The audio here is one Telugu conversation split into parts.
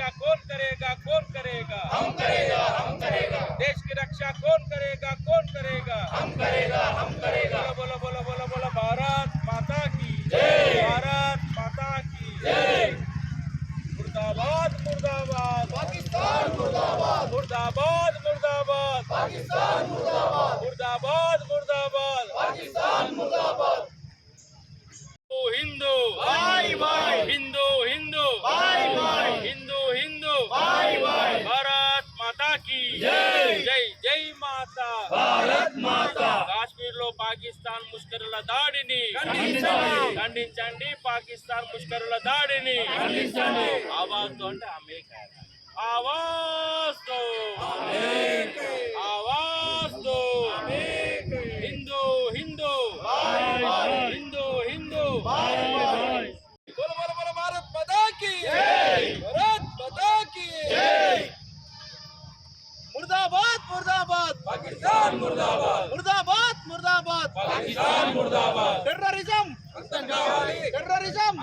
रक्षा कौन करेगा कौन करेगा? हम करेगा हम करेगा। देश की रक्षा कौन करेगा कौन करेगा? हम करेगा हम करेगा। बोलो बोलो बोलो बोलो भारत माता की। जय। भारत माता की। जय। मुर्दाबाद मुर्दाबाद। पाकिस्तान मुर्दाबाद। मुर्दाबाद मुर्दाबाद। पाकिस्तान मुर्दाबाद। मुर्दाबाद मुर्दाबाद। पाकिस्तान मुर्दाबाद। జై! జై మాతా! భారత్ మాతా! కాశ్మీర్లో పాకిస్తాన్ ముష్కరుల దాడిని ఖండించండి! పాకిస్తాన్ ముష్కరుల దాడిని ఆవాజ్తో అంటే అమెరికా ఆవాజ్తో! ఆవాజ్తో! హిందూ హిందూ! హిందూ హిందూ! భారత్ పదాకి భారత్ పదాకి मुर्दाबाद मुर्दाबाद पाकिस्तान मुर्दाबाद मुर्दाबाद मुर्दाबाद పాకిస్తాన్ ముర్దాబాద్ టెర్రరిజం టెర్రరిజం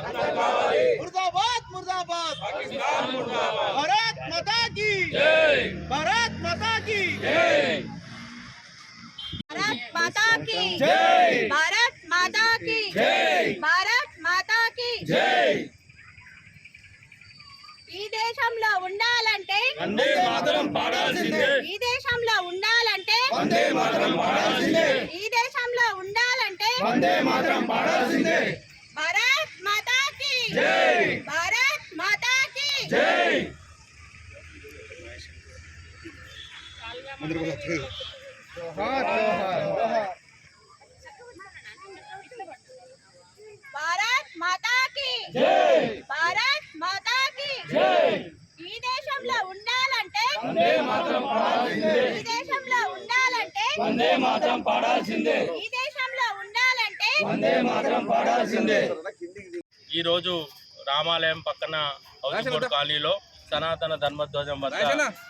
मुर्दाबाद मुर्दाबाद పాకిస్తాన్ ముర్దాబాద్ भारत माता की జై भारत माता की भारत माता की जय। भारत माता की जय। భారత్ మాతా కి जय ఈ దేశంలో ఉండాలంటే వందే మాతరం పాడాల్సిందే ఈ దేశంలో ఉండాలంటే వందే మాతరం పాడాల్సిందే. ఈ దేశంలో ఉండాలంటే వందే మాతరం పాడాల్సిందే. భారత్ మాతా కి జై. భారత్ మాతా కి జై భారత్ మాతా కి జై భారత్ మాతా కి జై ఈ దేశంలో ఉండాలంటే వందే మాతరం పాడాల్సిందే ఈ దేశంలో ఉండాలంటే వందే మాతరం పాడాల్సిందే. ఈ దేశంలో ఉండాలంటే వందే మాతరం పాడాల్సిందే. ఈరోజు రామాలయం పక్కన హౌసింగ్ కాలనీలో సనాతన ధర్మధ్వజం వద్ద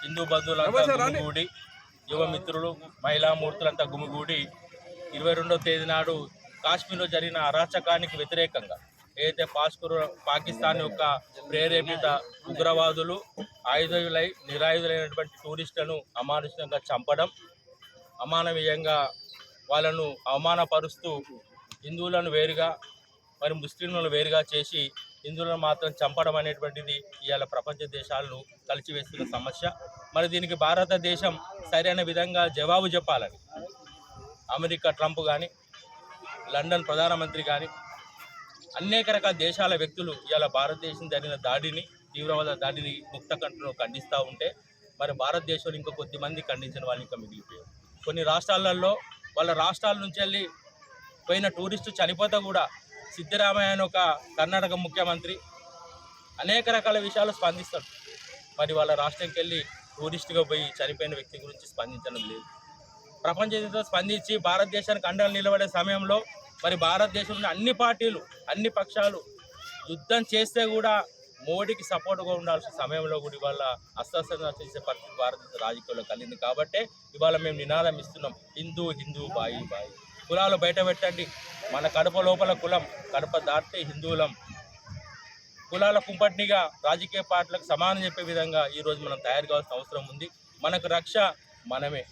హిందూ బంధువులంతా గుమిగూడి యువ మిత్రులు మహిళా మూర్తులంతా గుమిగూడి ఇరవై రెండో తేదీ నాడు కాశ్మీర్లో జరిగిన అరాచకానికి వ్యతిరేకంగా ఏదైతే పాస్కూరు పాకిస్తాన్ యొక్క ప్రేరేపిత ఉగ్రవాదులు ఆయుధులై నిరాయుధులైనటువంటి టూరిస్టులను అమానుషంగా చంపడం అమానవీయంగా వాళ్ళను అవమానపరుస్తూ హిందువులను వేరుగా మరి ముస్లింలను వేరుగా చేసి హిందువులను మాత్రం చంపడం అనేటువంటిది ఇవాళ ప్రపంచ దేశాలను కలిచివేస్తున్న సమస్య. మరి దీనికి భారతదేశం సరైన విధంగా జవాబు చెప్పాలని. అమెరికా ట్రంప్ కానీ లండన్ ప్రధానమంత్రి కానీ అనేక రకాల దేశాల వ్యక్తులు ఇవాళ భారతదేశం జరిగిన దాడిని తీవ్రవాద దాడిని ముక్త కంటను ఖండిస్తూ ఉంటే మరి భారతదేశంలో ఇంకా కొద్దిమంది ఖండించిన వాళ్ళు ఇంకా మిగిలిపోయారు. కొన్ని రాష్ట్రాలలో వాళ్ళ రాష్ట్రాల నుంచి వెళ్ళి పోయిన టూరిస్టు చనిపోతే కూడా సిద్ధరామయ్య అని ఒక కర్ణాటక ముఖ్యమంత్రి అనేక రకాల విషయాలు స్పందిస్తాడు. మరి వాళ్ళ రాష్ట్రంకి వెళ్ళి టూరిస్ట్గా పోయి చనిపోయిన వ్యక్తి గురించి స్పందించడం లేదు. ప్రపంచంతో స్పందించి భారతదేశానికి అండలు నిలబడే సమయంలో మరి భారతదేశంలో అన్ని పార్టీలు అన్ని పక్షాలు యుద్ధం చేస్తే కూడా మోడీకి సపోర్ట్గా ఉండాల్సిన సమయంలో కూడా ఇవాళ అస్వస్థంగా చేసే పరిస్థితి భారతదేశ రాజకీయాల్లో కలిగింది కాబట్టే ఇవాళ మేము నినాదం ఇస్తున్నాం హిందూ హిందూ బాయి బాయి. కులాలు బయట పెట్టండి మన కడప లోపల కులం కడప దాటితే హిందువులం. కులాల కుంపటినిగా రాజకీయ పార్టీలకు సమానం చెప్పే విధంగా ఈరోజు మనం తయారు కావాల్సిన అవసరం ఉంది. మనకు రక్ష మనమే.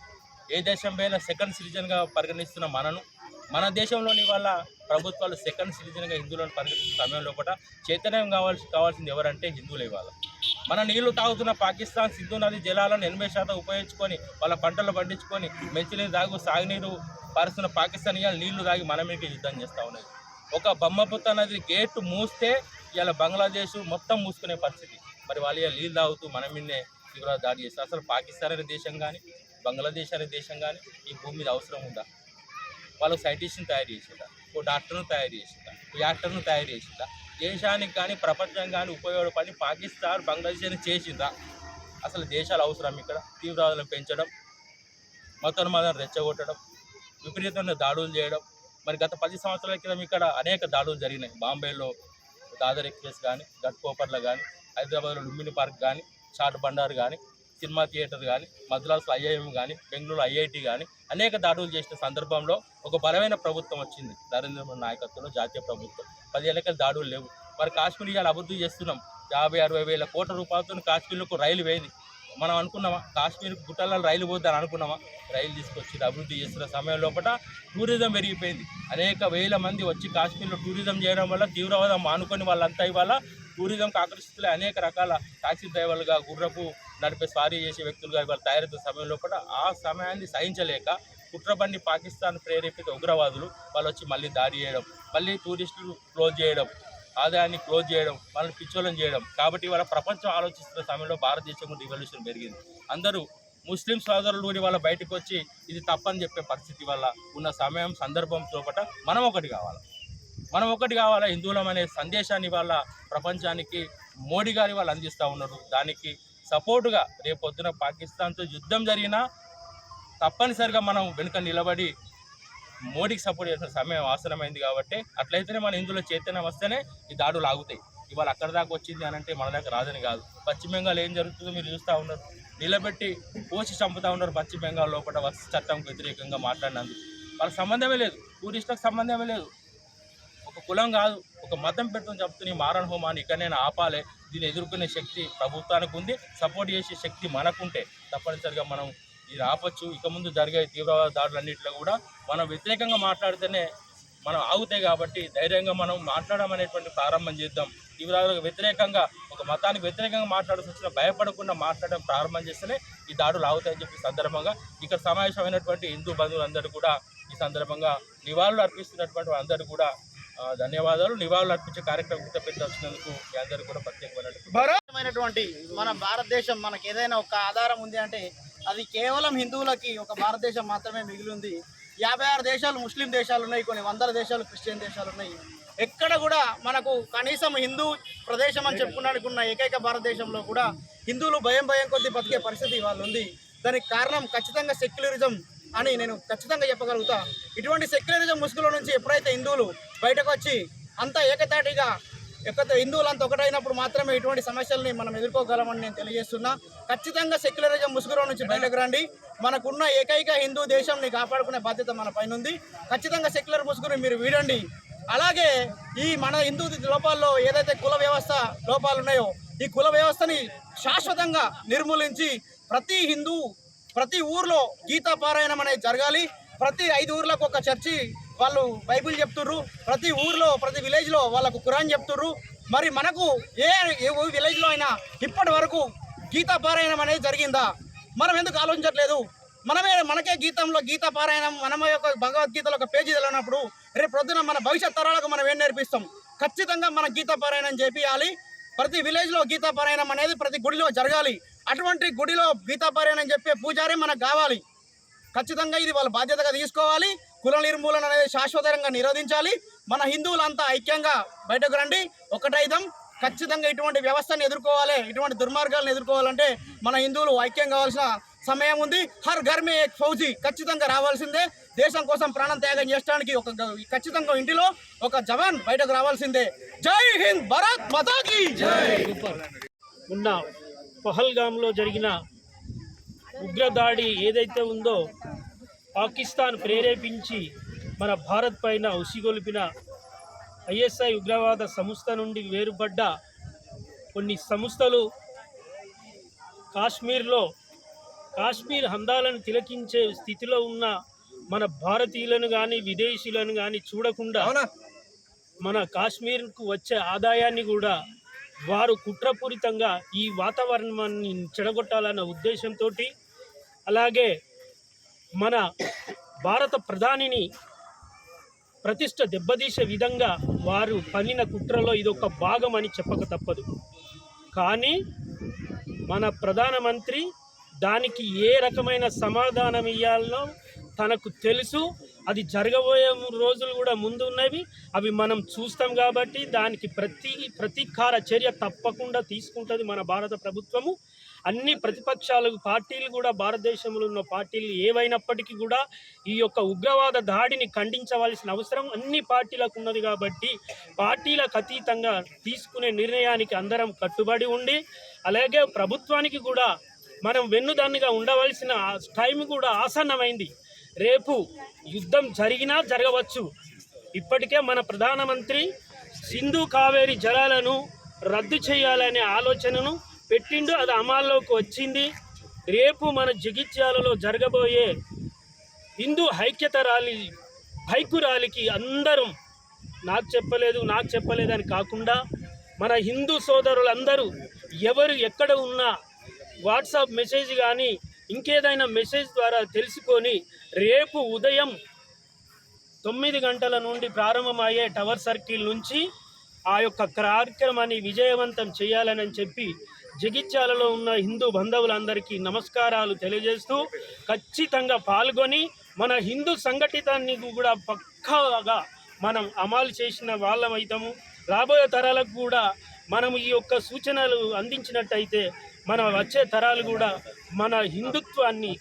ఏ దేశం పైన సెకండ్ సిటిజన్గా పరిగణిస్తున్న మనను. మన దేశంలోని వాళ్ళ ప్రభుత్వాలు సెకండ్ సిటిజన్గా హిందువులను పరిగణిస్తున్న సమయంలో కూడా చైతన్యం కావాల్సి కావాల్సింది ఎవరంటే హిందువులు ఇవాళ. మన నీళ్ళు తాగుతున్న పాకిస్తాన్ సింధు నది జలాలను ఎనభై శాతం ఉపయోగించుకొని వాళ్ళ పంటలు పండించుకొని మంచినీరు తాగు సాగునీరు పారుస్తున్న పాకిస్తాన్ ఇవాళ నీళ్ళు తాగి మన మీదకి యుద్ధం చేస్తూ ఉన్నది. ఒక బొమ్మపుత్త నది గేటు మూస్తే ఇవాళ బంగ్లాదేశ్ మొత్తం మూసుకునే పరిస్థితి. మరి వాళ్ళు ఇవాళ నీళ్ళు తాగుతూ మన మీదనే తీవ్ర దాడి చేస్తారు. అసలు పాకిస్తాన్ అనే దేశం కానీ బంగ్లాదేశ్ అనే దేశం కానీ ఈ భూమి మీద అవసరం ఉందా? వాళ్ళు సైంటిస్ట్ని తయారు చేసేదా? ఓ డాక్టర్ను తయారు చేసిందా? ఓ యాక్టర్ను తయారు చేసిందా? దేశానికి కానీ ప్రపంచం కానీ ఉపయోగపడి పాకిస్తాన్ బంగ్లాదేశ్ చేసిందా? అసలు దేశాలు అవసరం ఇక్కడ? తీవ్రవాదులను పెంచడం మతను మతం రెచ్చగొట్టడం విపరీతమైన దాడులు చేయడం. మరి గత పది సంవత్సరాల క్రితం ఇక్కడ అనేక దాడులు జరిగినాయి. బాంబేలో దాదర్ ఎక్స్ప్రెస్ కానీ ఘట్కోపర్లో కానీ హైదరాబాద్లో లుంబిని పార్క్ కానీ చాట్ బండార్ కానీ సినిమా థియేటర్ కానీ మద్రాసు ఐఐఎం కానీ బెంగళూరు ఐఐటి కానీ అనేక దాడులు చేసిన సందర్భంలో ఒక బలమైన ప్రభుత్వం వచ్చింది. నరేంద్ర మోడీ నాయకత్వంలో జాతీయ ప్రభుత్వం. పది దాడులు లేవు. మరి కాశ్మీర్ ఇవాళ అభివృద్ధి చేస్తున్నాం. యాభై అరవై వేల కోట్ల రూపాయలతో కాశ్మీర్లకు రైలు వేయింది మనం అనుకున్నామా? కాశ్మీర్ గుట్టలలో రైలు పోద్దని అనుకున్నామా? రైలు తీసుకొచ్చి అభివృద్ధి చేస్తున్న సమయం లోపల టూరిజం పెరిగిపోయింది. అనేక వేల మంది వచ్చి కాశ్మీర్లో టూరిజం చేయడం వల్ల తీవ్రవాదం మానుకొని వాళ్ళంతా ఇవాళ టూరిజంకి ఆకర్షితులే అనేక రకాల టాక్సీ డ్రైవర్లుగా గుర్రపు నడిపే స్వారీ చేసే వ్యక్తులుగా ఇవాళ తయారవుతున్న సమయంలో కూడా ఆ సమయాన్ని సహించలేక కుట్రబండి పాకిస్తాన్ ప్రేరేపిత ఉగ్రవాదులు వాళ్ళు వచ్చి మళ్ళీ దాడి చేయడం మళ్ళీ టూరిస్టులు క్లోజ్ చేయడం ఆదాయాన్ని క్లోజ్ చేయడం వాళ్ళని పిచ్చోళం చేయడం. కాబట్టి వాళ్ళ ప్రపంచం ఆలోచిస్తున్న సమయంలో భారతదేశం కూడా రివల్యూషన్ పెరిగింది. అందరూ ముస్లిం సోదరులు కూడా వాళ్ళ బయటకు వచ్చి ఇది తప్పని చెప్పే పరిస్థితి వల్ల ఉన్న సమయం సందర్భం చోపట మనం ఒకటి కావాలి? మనం ఒకటి కావాలా? హిందువులం అనే సందేశాన్ని వాళ్ళ ప్రపంచానికి మోడీ గారి వాళ్ళు అందిస్తూ ఉన్నారు. దానికి సపోర్టుగా రేపొద్దున పాకిస్తాన్తో యుద్ధం జరిగినా తప్పనిసరిగా మనం వెనుక నిలబడి మోడీకి సపోర్ట్ చేసిన సమయం అవసరమైంది కాబట్టి అట్లయితేనే మన ఇందులో చైతన్యం వస్తేనే ఈ దాడులు ఆగుతాయి. ఇవాళ అక్కడ దాకా వచ్చింది అని అంటే మన దాకా రాదని కాదు. పశ్చిమ బెంగాల్ ఏం జరుగుతుందో మీరు చూస్తూ ఉన్నారు. నిలబెట్టి పోసి చంపుతా ఉన్నారు పశ్చిమ బెంగాల్ లోపల వస్తు చట్టంకు వ్యతిరేకంగా మాట్లాడినందుకు. వాళ్ళకి సంబంధమే లేదు. టూరిస్టులకు సంబంధమే లేదు. ఒక కులం కాదు. ఒక మతం పెట్టుకుని చెప్తున్న మారణ హోమాన్ని నేను ఆపాలి. దీన్ని ఎదుర్కొనే శక్తి ప్రభుత్వానికి ఉంది సపోర్ట్ చేసే శక్తి మనకుంటే తప్పనిసరిగా మనం ఇది ఆపచ్చు. ఇక ముందు జరిగే తీవ్రవాద దాడులన్నింటిలో కూడా మనం వ్యతిరేకంగా మాట్లాడితేనే మనం ఆగుతాయి కాబట్టి ధైర్యంగా మనం మాట్లాడడం అనేటువంటి ప్రారంభం చేద్దాం. తీవ్రవాదులకు వ్యతిరేకంగా ఒక మతానికి వ్యతిరేకంగా మాట్లాడాల్సి వచ్చిన భయపడకుండా మాట్లాడడం ప్రారంభం చేస్తేనే ఈ దాడులు ఆగుతాయని చెప్పి సందర్భంగా ఇక్కడ సమావేశమైనటువంటి హిందూ బంధువులందరూ కూడా ఈ సందర్భంగా నివాళులు అర్పిస్తున్నటువంటి వాళ్ళందరూ కూడా ధన్యవాదాలు. నివాళులు అర్పించే కార్యక్రమం పెట్టి వచ్చినందుకు మీ అందరూ కూడా ప్రత్యేకమైనటువంటి మైనటువంటి మన భారతదేశం మనకి ఏదైనా ఒక ఆధారం ఉంది అంటే అది కేవలం హిందువులకి ఒక భారతదేశం మాత్రమే మిగిలి ఉంది యాభై ఆరు దేశాలు ముస్లిం దేశాలు ఉన్నాయి కొన్ని వందల దేశాలు క్రిస్టియన్ దేశాలు ఉన్నాయి. ఎక్కడ కూడా మనకు కనీసం హిందూ ప్రదేశం అని చెప్పుకున్నానికి ఉన్న ఏకైక భారతదేశంలో కూడా హిందువులు భయం భయం కొద్దీ బతికే పరిస్థితి వాళ్ళు ఉంది దానికి కారణం ఖచ్చితంగా సెక్యులరిజం. అని నేను ఖచ్చితంగా చెప్పగలుగుతా. ఇటువంటి సెక్యులరిజం ముసుగులో నుంచి ఎప్పుడైతే హిందువులు బయటకు వచ్చి అంతా ఏకతాటిగా ఎక్కడ హిందువులంతా ఒకటైనప్పుడు మాత్రమే ఇటువంటి సమస్యల్ని మనం ఎదుర్కోగలమని నేను తెలియజేస్తున్నా. ఖచ్చితంగా సెక్యులరిజం ముసుగులో నుంచి బయటకు రండి. మనకున్న ఏకైక హిందూ దేశంని కాపాడుకునే బాధ్యత మన పైన ఉంది ఖచ్చితంగా సెక్యులర్ ముసుగుని మీరు వీడండి. అలాగే ఈ మన హిందూ లోపాల్లో ఏదైతే కుల వ్యవస్థ లోపాలు ఉన్నాయో ఈ కుల వ్యవస్థని శాశ్వతంగా నిర్మూలించి ప్రతి హిందూ ప్రతి ఊర్లో గీతా పారాయణం అనేది జరగాలి. ప్రతి ఐదు ఊర్లకు ఒక చర్చి వాళ్ళు బైబిల్ చెప్తుర్రు. ప్రతి ఊర్లో ప్రతి విలేజ్లో వాళ్ళకు ఖురాన్ చెప్తుర్రు. మరి మనకు ఏ ఏ విలేజ్లో అయినా ఇప్పటి వరకు గీతా పారాయణం అనేది జరిగిందా? మనం ఎందుకు ఆలోచించట్లేదు? మనమే మనకే గీతంలో గీతా పారాయణం మన యొక్క భగవద్గీతలో ఒక పేజీ తెలియనప్పుడు రేపు ప్రొద్దున మన భవిష్యత్ తరాలకు మనం ఏం నేర్పిస్తాం? ఖచ్చితంగా మన గీతా పారాయణం చేపియాలి. ప్రతి విలేజ్లో గీతా పారాయణం అనేది ప్రతి గుడిలో జరగాలి. అటువంటి గుడిలో గీతా అని చెప్పే పూజారి మనకు కావాలి. ఖచ్చితంగా ఇది వాళ్ళ బాధ్యతగా తీసుకోవాలి. కుల నిర్మూలన అనేది శాశ్వతంగా నిరోధించాలి. మన హిందువులంతా ఐక్యంగా బయటకు రండి. ఒకటైదం ఖచ్చితంగా ఇటువంటి వ్యవస్థను ఎదుర్కోవాలి. ఇటువంటి దుర్మార్గాలను ఎదుర్కోవాలంటే మన హిందువులు ఐక్యం కావాల్సిన సమయం ఉంది. హర్ ఘర్ మే ఫౌజీ ఖచ్చితంగా రావాల్సిందే. దేశం కోసం ప్రాణం త్యాగం చేయడానికి ఒక ఖచ్చితంగా ఇంటిలో ఒక జవాన్ బయటకు రావాల్సిందే. జై హింద్ భారత్ జై! ఉన్న పహల్గామ్లో జరిగిన ఉగ్రదాడి ఏదైతే ఉందో పాకిస్తాన్ ప్రేరేపించి మన భారత్ పైన ఉసిగొలిపిన ఐఎస్ఐ ఉగ్రవాద సంస్థ నుండి వేరుపడ్డ కొన్ని సంస్థలు కాశ్మీర్లో కాశ్మీర్ హందాలను తిలకించే స్థితిలో ఉన్న మన భారతీయులను కానీ విదేశీయులను కానీ చూడకుండా మన కాశ్మీర్కు వచ్చే ఆదాయాన్ని కూడా వారు కుట్రపూరితంగా ఈ వాతావరణాన్ని చెడగొట్టాలన్న ఉద్దేశంతో అలాగే మన భారత ప్రధానిని ప్రతిష్ట దెబ్బతీసే విధంగా వారు పన్నిన కుట్రలో ఇదొక భాగం అని చెప్పక తప్పదు. కానీ మన ప్రధానమంత్రి దానికి ఏ రకమైన సమాధానం ఇవ్వాలనో తనకు తెలుసు. అది జరగబోయే రోజులు కూడా ముందు ఉన్నవి. అవి మనం చూస్తాం కాబట్టి దానికి ప్రతి ప్రతీకార చర్య తప్పకుండా తీసుకుంటుంది మన భారత ప్రభుత్వము. అన్ని ప్రతిపక్షాలు పార్టీలు కూడా భారతదేశంలో ఉన్న పార్టీలు ఏవైనప్పటికీ కూడా ఈ యొక్క ఉగ్రవాద దాడిని ఖండించవలసిన అవసరం అన్ని పార్టీలకు ఉన్నది కాబట్టి పార్టీలకు అతీతంగా తీసుకునే నిర్ణయానికి అందరం కట్టుబడి ఉండి అలాగే ప్రభుత్వానికి కూడా మనం వెన్నుదన్నుగా ఉండవలసిన టైం కూడా ఆసన్నమైంది. రేపు యుద్ధం జరిగినా జరగవచ్చు. ఇప్పటికే మన ప్రధానమంత్రి సింధు కావేరి జలాలను రద్దు చేయాలనే ఆలోచనను పెట్టిండు అది అమల్లోకి వచ్చింది. రేపు మన జగిత్యాలలో జరగబోయే హిందూ ఐక్యత ర్యాలీ బైకు ర్యాలీకి అందరం నాకు చెప్పలేదు నాకు చెప్పలేదని కాకుండా మన హిందూ సోదరులందరూ ఎవరు ఎక్కడ ఉన్నా వాట్సాప్ మెసేజ్ కానీ ఇంకేదైనా మెసేజ్ ద్వారా తెలుసుకొని రేపు ఉదయం తొమ్మిది గంటల నుండి ప్రారంభమయ్యే టవర్ సర్కిల్ నుంచి ఆ యొక్క కార్యక్రమాన్ని విజయవంతం చేయాలని చెప్పి జగిత్యాలలో ఉన్న హిందూ బంధువులందరికీ నమస్కారాలు తెలియజేస్తూ ఖచ్చితంగా పాల్గొని మన హిందూ సంఘటితాన్ని కూడా పక్కాగా మనం అమలు చేసిన వాళ్ళమైతాము. రాబోయే తరాలకు కూడా మనం ఈ యొక్క సూచనలు అందించినట్టయితే మన వచ్చే తరాలు కూడా మన హిందుత్వాన్ని